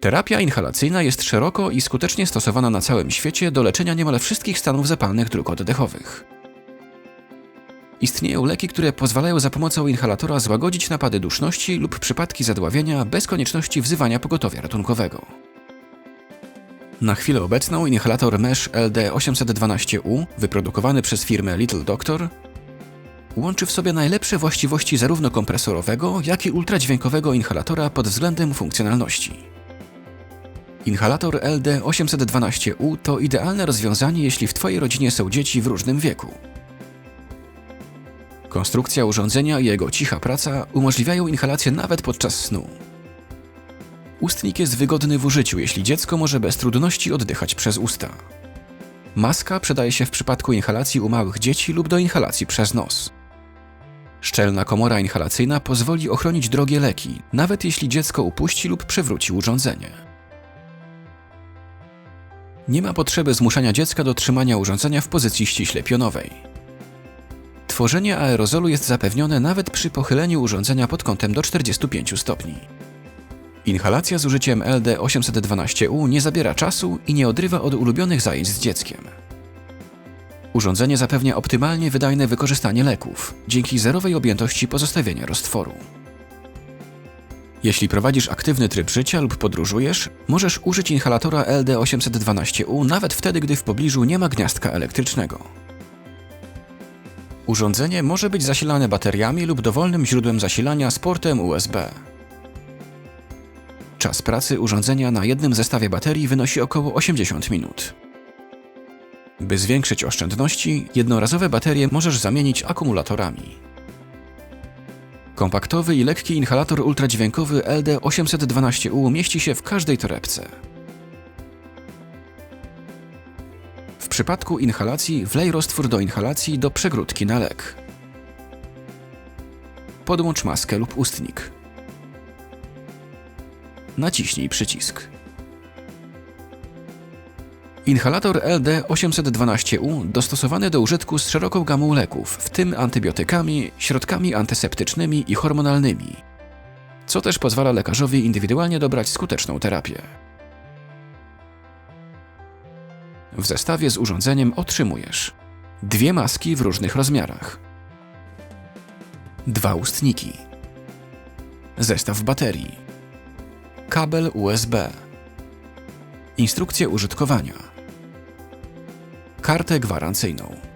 Terapia inhalacyjna jest szeroko i skutecznie stosowana na całym świecie do leczenia niemal wszystkich stanów zapalnych dróg oddechowych. Istnieją leki, które pozwalają za pomocą inhalatora złagodzić napady duszności lub przypadki zadławienia bez konieczności wzywania pogotowia ratunkowego. Na chwilę obecną inhalator Mesh LD812U, wyprodukowany przez firmę Little Doctor, łączy w sobie najlepsze właściwości zarówno kompresorowego, jak i ultradźwiękowego inhalatora pod względem funkcjonalności. Inhalator LD812U to idealne rozwiązanie, jeśli w Twojej rodzinie są dzieci w różnym wieku. Konstrukcja urządzenia i jego cicha praca umożliwiają inhalację nawet podczas snu. Ustnik jest wygodny w użyciu, jeśli dziecko może bez trudności oddychać przez usta. Maska przydaje się w przypadku inhalacji u małych dzieci lub do inhalacji przez nos. Szczelna komora inhalacyjna pozwoli ochronić drogie leki, nawet jeśli dziecko upuści lub przewróci urządzenie. Nie ma potrzeby zmuszania dziecka do trzymania urządzenia w pozycji ściśle pionowej. Tworzenie aerozolu jest zapewnione nawet przy pochyleniu urządzenia pod kątem do 45 stopni. Inhalacja z użyciem LD812U nie zabiera czasu i nie odrywa od ulubionych zajęć z dzieckiem. Urządzenie zapewnia optymalnie wydajne wykorzystanie leków dzięki zerowej objętości pozostawienia roztworu. Jeśli prowadzisz aktywny tryb życia lub podróżujesz, możesz użyć inhalatora LD812U nawet wtedy, gdy w pobliżu nie ma gniazdka elektrycznego. Urządzenie może być zasilane bateriami lub dowolnym źródłem zasilania z portem USB. Czas pracy urządzenia na jednym zestawie baterii wynosi około 80 minut. By zwiększyć oszczędności, jednorazowe baterie możesz zamienić akumulatorami. Kompaktowy i lekki inhalator ultradźwiękowy LD812U mieści się w każdej torebce. W przypadku inhalacji wlej roztwór do inhalacji do przegródki na lek. Podłącz maskę lub ustnik. Naciśnij przycisk. Inhalator LD812U dostosowany do użytku z szeroką gamą leków, w tym antybiotykami, środkami antyseptycznymi i hormonalnymi, co też pozwala lekarzowi indywidualnie dobrać skuteczną terapię. W zestawie z urządzeniem otrzymujesz dwie maski w różnych rozmiarach, dwa ustniki, zestaw baterii, kabel USB, instrukcję użytkowania, kartę gwarancyjną.